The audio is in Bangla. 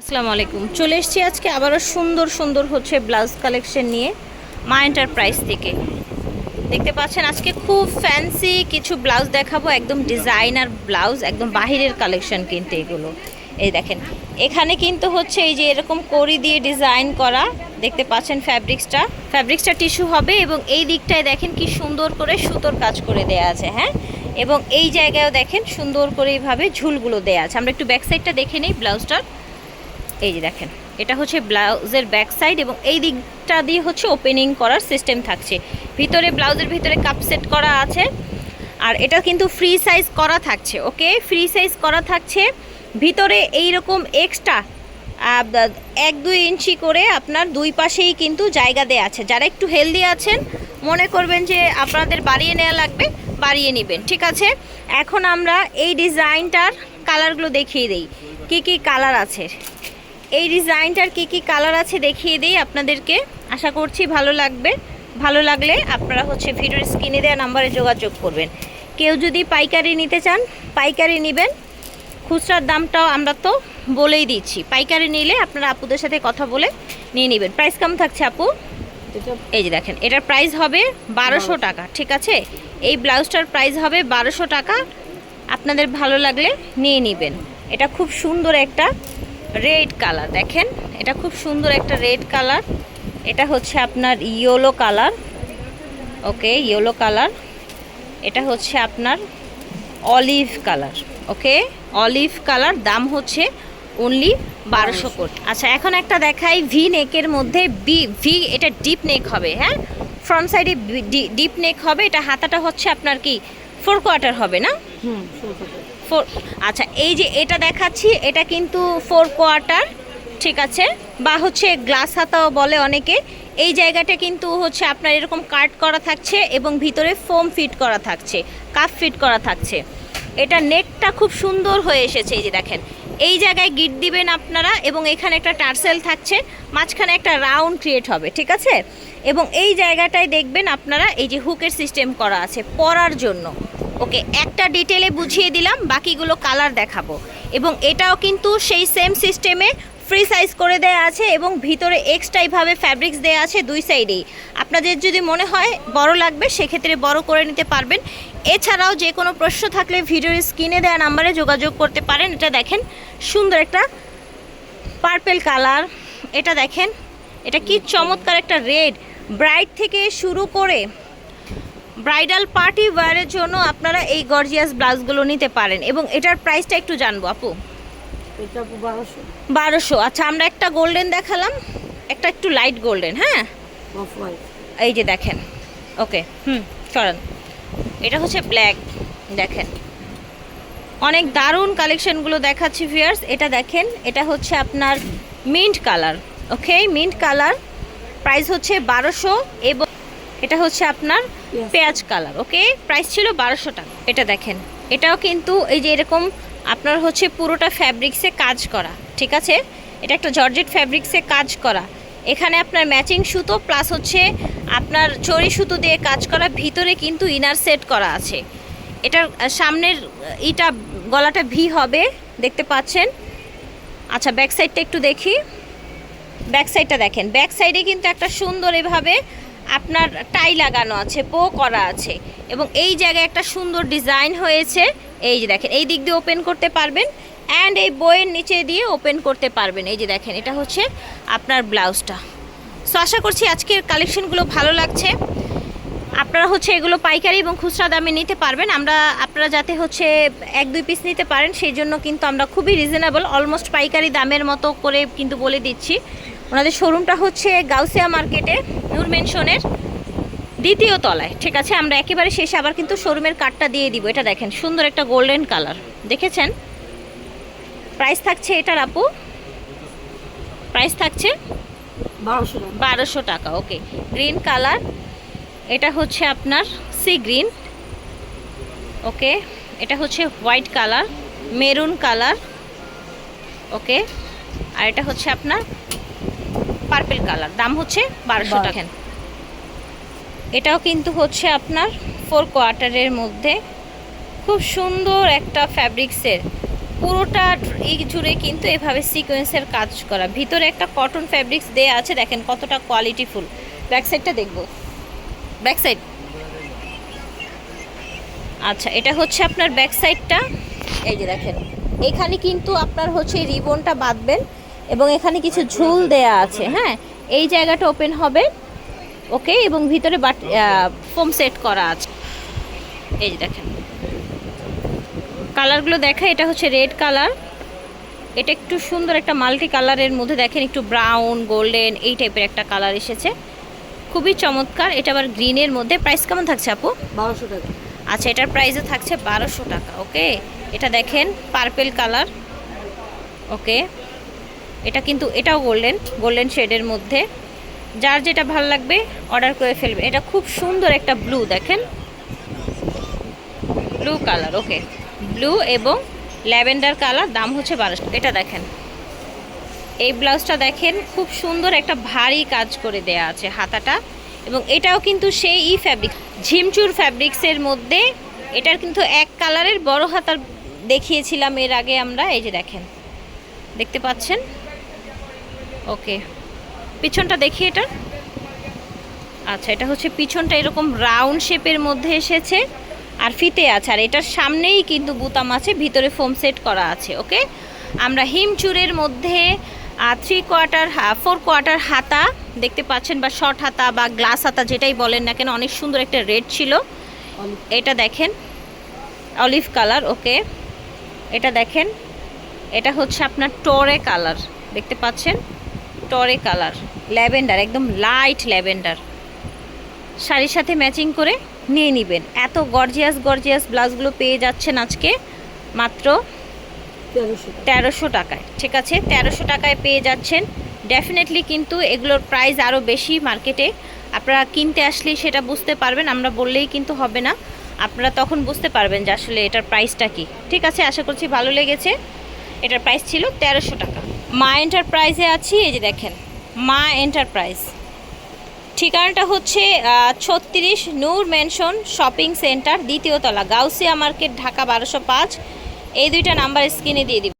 আসসালামু আলাইকুম। চলে এসেছি আজকে আবারও সুন্দর সুন্দর হচ্ছে ব্লাউজ কালেকশন নিয়ে মা এন্টারপ্রাইজ থেকে। দেখতে পাচ্ছেন, আজকে খুব ফ্যান্সি কিছু ব্লাউজ দেখাবো, একদম ডিজাইনার ব্লাউজ, একদম বাহিরের কালেকশন কিন্তু এগুলো। এই দেখেন, এখানে কিন্তু হচ্ছে এই যে এরকম করি দিয়ে ডিজাইন করা, দেখতে পাচ্ছেন ফ্যাব্রিক্সটা ফ্যাব্রিক্সটা টিস্যু হবে এবং এই দিকটায় দেখেন কি সুন্দর করে সুতোর কাজ করে দেয়া আছে হ্যাঁ? এবং এই জায়গায়ও দেখেন সুন্দর করে এইভাবে ঝুলগুলো দেয়া আছে। আমরা একটু ব্যাক সাইডটা দেখে নিই ব্লাউজটার। এই যে দেখেন, এটা হচ্ছে ব্লাউজের ব্যাক সাইড এবং এই দিকটা দিয়ে হচ্ছে ওপেনিং করার সিস্টেম থাকছে। ভিতরে ব্লাউজের ভিতরে কাপ সেট করা আছে, আর এটা কিন্তু ফ্রি সাইজ করা থাকছে ওকে ফ্রি সাইজ করা থাকছে। ভিতরে এই রকম এক্সট্রা এক দুই ইঞ্চি করে আপনার দুই পাশেই কিন্তু জায়গা দেওয়া আছে। যারা একটু হেলদি আছেন, মনে করবেন যে আপনাদের বাড়িয়ে নেওয়া লাগবে, বাড়িয়ে নেবেন, ঠিক আছে? এখন আমরা এই ডিজাইনটার কালারগুলো দেখিয়ে দিই। কি কি কালার আছে? এই ডিজাইনটার কি কি কালার আছে দেখিয়ে দিই আপনাদেরকে। আশা করছি ভালো লাগবে। ভালো লাগলে আপনারা হচ্ছে ভিডিওর স্ক্রিনে দেওয়া নাম্বারে যোগাযোগ করবেন। কেউ যদি পাইকারি নিতে চান পাইকারি নেবেন। খুচরার দামটাও আমরা তো বলেই দিচ্ছি। পাইকারি নিলে আপনারা আপুদের সাথে কথা বলে নিয়ে নেবেন। প্রাইস কম থাকছে আপু? এই যে দেখেন এটার প্রাইস হবে বারোশো টাকা ঠিক আছে? এই ব্লাউজটার প্রাইস হবে বারোশো টাকা। আপনাদের ভালো লাগলে নিয়ে নেবেন। এটা খুব সুন্দর একটা রেড কালার। দেখেন, এটা খুব সুন্দর একটা রেড কালার। এটা হচ্ছে আপনার yellow colour. Okay, yellow colour. এটা হচ্ছে আপনার olive colour. Okay, olive colour, দাম হচ্ছে অনলি বারোশো কোট। আচ্ছা এখন একটা দেখাই ভি নেকের মধ্যে বি ভি এটা ডিপ নেক হবে হ্যাঁ? ফ্রন্ট সাইডে ডিপ নেক হবে, এটা হাতাটা হচ্ছে আপনার কি ফোর কোয়ার্টার হবে না? হুম ফোর আচ্ছা এই যে এটা দেখাচ্ছি, এটা কিন্তু ফোর কোয়ার্টার, ঠিক আছে? বা হচ্ছে গ্লাস হাতাও বলে অনেকে। এই জায়গাটা কিন্তু হচ্ছে আপনার এরকম কাট করা থাকছে এবং ভিতরে ফোম ফিট করা থাকছে, কাপ ফিট করা থাকছে। এটা নেকটা খুব সুন্দর হয়ে এসেছে, এই যে দেখেন। এই জায়গায় গিট দিবেন আপনারা এবং এখানে একটা টার্সেল থাকছে, মাঝখানে একটা রাউন্ড ক্রিয়েট হবে, ঠিক আছে? এবং এই জায়গাটায় দেখবেন আপনারা এই যে হুকের সিস্টেম করা আছে পরার জন্য। ওকে, একটা ডিটেলে বুঝিয়ে দিলাম, বাকিগুলো কালার দেখাবো। এবং এটাও কিন্তু সেই সেম সিস্টেমে ফ্রি সাইজ করে দেয়া আছে এবং ভিতরে এক্সট্রাইভাবে ফ্যাব্রিক্স দেয়া আছে দুই সাইডেই আপনাদের যদি মনে হয় বড় লাগবে, সেক্ষেত্রে বড় করে নিতে পারবেন। এছাড়াও যে কোনো প্রশ্ন থাকলে ভিডিওর স্ক্রিনে দেওয়া নাম্বারে যোগাযোগ করতে পারেন। এটা দেখেন, সুন্দর একটা পার্পেল কালার এটা দেখেন, এটা কি চমৎকার একটা রেড ব্রাইট থেকে শুরু করে ব্রাইডাল পার্টি ওয়্যারের জন্য আপনারা এই গর্জিয়াস ব্লাউজগুলো নিতে পারেন এবং এটার প্রাইসটা একটু জানব আপু। বারোশো। আচ্ছা আমরা একটা গোল্ডেন দেখালাম একটা একটু লাইট গোল্ডেন হ্যাঁ? এই যে দেখেন ওকে হুম সরান। এটা হচ্ছে ব্ল্যাক দেখেন। অনেক দারুণ কালেকশনগুলো দেখাচ্ছি ভিয়ার্স এটা দেখেন এটা হচ্ছে আপনার mint colour okay? Mint colour price হচ্ছে বারোশো এবং এটা হচ্ছে আপনার. পেঁয়াজ কালার, ওকে? প্রাইস ছিল বারোশো টাকা। এটা দেখেন, এটাও কিন্তু এই যে এরকম আপনার হচ্ছে পুরোটা ফ্যাব্রিক্সে কাজ করা, ঠিক আছে? এটা একটা জর্জেট ফ্যাব্রিক্সে কাজ করা। এখানে আপনার ম্যাচিং সুতো প্লাস হচ্ছে আপনার চড়ি সুতো দিয়ে কাজ করা, ভিতরে কিন্তু ইনার সেট করা আছে। এটার সামনের ইটা, গলাটা ভি হবে, দেখতে পাচ্ছেন? আচ্ছা ব্যাক সাইডটা একটু দেখি। ব্যাক সাইডটা দেখেন। ব্যাক সাইডে কিন্তু একটা সুন্দর এভাবে আপনার টাই লাগানো আছে, পো করা আছে। এবং এই জায়গায় একটা সুন্দর ডিজাইন হয়েছে। এই যে দেখেন, এই দিক দিয়ে ওপেন করতে পারবেন অ্যান্ড এই বইয়ের নিচে দিয়ে ওপেন করতে পারবেন। এই যে দেখেন, এটা হচ্ছে আপনার ব্লাউজটা। সো আশা করছি আজকের কালেকশনগুলো ভালো লাগছে। আপনারা হচ্ছে এগুলো পাইকারি এবং খুচরা দামে নিতে পারবেন। আমরা, আপনারা যাতে হচ্ছে এক, দুই পিস নিতে পারেন, সেই জন্য কিন্তু আমরা খুবই রিজনেবল অলমোস্ট পাইকারি দামের মতো করে কিন্তু বলে দিচ্ছি। ওনাদের শোরুমটা হচ্ছে গাউসিয়া মার্কেটে নূর মেনশনের দ্বিতীয় তলায়। ঠিক আছে আমরা একেবারে শেষে আবার কিন্তু শোরুমের কার্ডটা দিয়ে দিব। এটা দেখেন সুন্দর একটা গোল্ডেন কালার দেখেছেন? প্রাইস থাকছে এটার আপু? প্রাইস থাকছে বারোশো টাকা। বারোশো টাকা ওকে গ্রিন কালার এটা হচ্ছে আপনার সি গ্রিন ওকে এটা হচ্ছে white colour maroon colour okay আর এটা হচ্ছে আপনার পার্পেল কালার। দাম হচ্ছে বারোশো টাকা। এটাও কিন্তু হচ্ছে আপনার ফোর কোয়ার্টারের মধ্যে। খুব সুন্দর একটা ফ্যাব্রিক্সের পুরোটা এই জুড়ে কিন্তু এভাবে সিকোয়েন্সের কাজ করা। ভিতরে একটা কটন ফ্যাব্রিক্স দেয়া আছে দেখেন কতটা কোয়ালিটিফুল ব্যাক সাইডটা দেখব। ব্যাক সাইড আচ্ছা এটা হচ্ছে আপনার ব্যাক সাইডটা এই যে দেখেন। এখানে কিন্তু আপনার হচ্ছে রিবনটা বাঁধবেন। এবং এখানে কিছু ঝুল দেয়া আছে হ্যাঁ? এই জায়গাটা ওপেন হবে ওকে এবং ভিতরে বাট ফোম সেট করা আছে। এই যে দেখেন। কালারগুলো দেখা এটা হচ্ছে রেড কালার এটা একটু সুন্দর একটা মাল্টি কালারের মধ্যে দেখেন একটু ব্রাউন গোল্ডেন এই টাইপের একটা কালার এসেছে। খুবই চমৎকার। এটা আবার গ্রিনের মধ্যে। প্রাইস কেমন থাকছে আপু? বারোশো টাকা। আচ্ছা এটার প্রাইসও থাকছে বারোশো টাকা ওকে এটা দেখেন পার্পেল কালার ওকে এটা কিন্তু এটাও গোল্ডেন গোল্ডেন শেডের মধ্যে। যার যেটা ভালো লাগবে, অর্ডার করে ফেলবে। এটা খুব সুন্দর একটা ব্লু, দেখেন। Blue colour, okay. ব্লু এবং ল্যাভেন্ডার কালার, দাম হচ্ছে বারোশো এটা দেখেন। এই ব্লাউজটা দেখেন, খুব সুন্দর একটা ভারী কাজ করে দেয়া আছে হাতাটা। এবং এটাও কিন্তু সেই ই ফ্যাব্রিক ঝিমচুর ফ্যাব্রিক্সের মধ্যে। এটার কিন্তু এক কালারের বড় হাতার দেখিয়েছিলাম এর আগে আমরা, এই যে দেখেন। দেখতে পাচ্ছেন? ওকে। পিছনটা দেখি এটা। আচ্ছা এটা হচ্ছে পিছনটা এরকম রাউন্ড শেপের মধ্যে এসেছে আর ফিতে আছে। আর এটার সামনেই কিন্তু বুতাম আছে, ভিতরে ফোম সেট করা আছে, ওকে? আমরা হিমচুরের মধ্যে থ্রি কোয়ার্টার ফোর কোয়ার্টার হাতা দেখতে পাচ্ছেন, বা শর্ট হাতা বা গ্লাস হাতা যেটাই বলেন না কেন, অনেক সুন্দর একটা রেড ছিল। এটা দেখেন অলিভ কালার ওকে? এটা দেখেন, এটা হচ্ছে আপনার টরে কালার দেখতে পাচ্ছেন? টরে কালার ল্যাভেন্ডার একদম লাইট ল্যাভেন্ডার। শাড়ির সাথে ম্যাচিং করে নিয়ে নেবেন। এত গর্জিয়াস গর্জিয়াস ব্লাউজগুলো পেয়ে যাচ্ছেন আজকে মাত্র তেরোশো টাকায়। ঠিক আছে তেরোশো টাকায় পেয়ে যাচ্ছেন। ডেফিনেটলি কিন্তু এগুলোর প্রাইস আরও বেশি মার্কেটে আপনারা কিনতে আসলেই সেটা বুঝতে পারবেন আমরা বললেই কিন্তু হবে না। আপনারা তখন বুঝতে পারবেন যে আসলে এটার প্রাইসটা কি। ঠিক আছে আশা করছি ভালো লেগেছে। এটার প্রাইস ছিল তেরোশো টাকা। মা এন্টারপ্রাইজে আছি, এই যে দেখেন, মা এন্টারপ্রাইজ ঠিকানাটা হচ্ছে ছত্রিশ নূর মেনশন শপিং সেন্টার, দ্বিতীয় তলা, গাউসিয়া মার্কেট, ঢাকা বারোশো পাঁচ। এই দুইটা নাম্বার স্ক্রিনে দিয়ে দিব।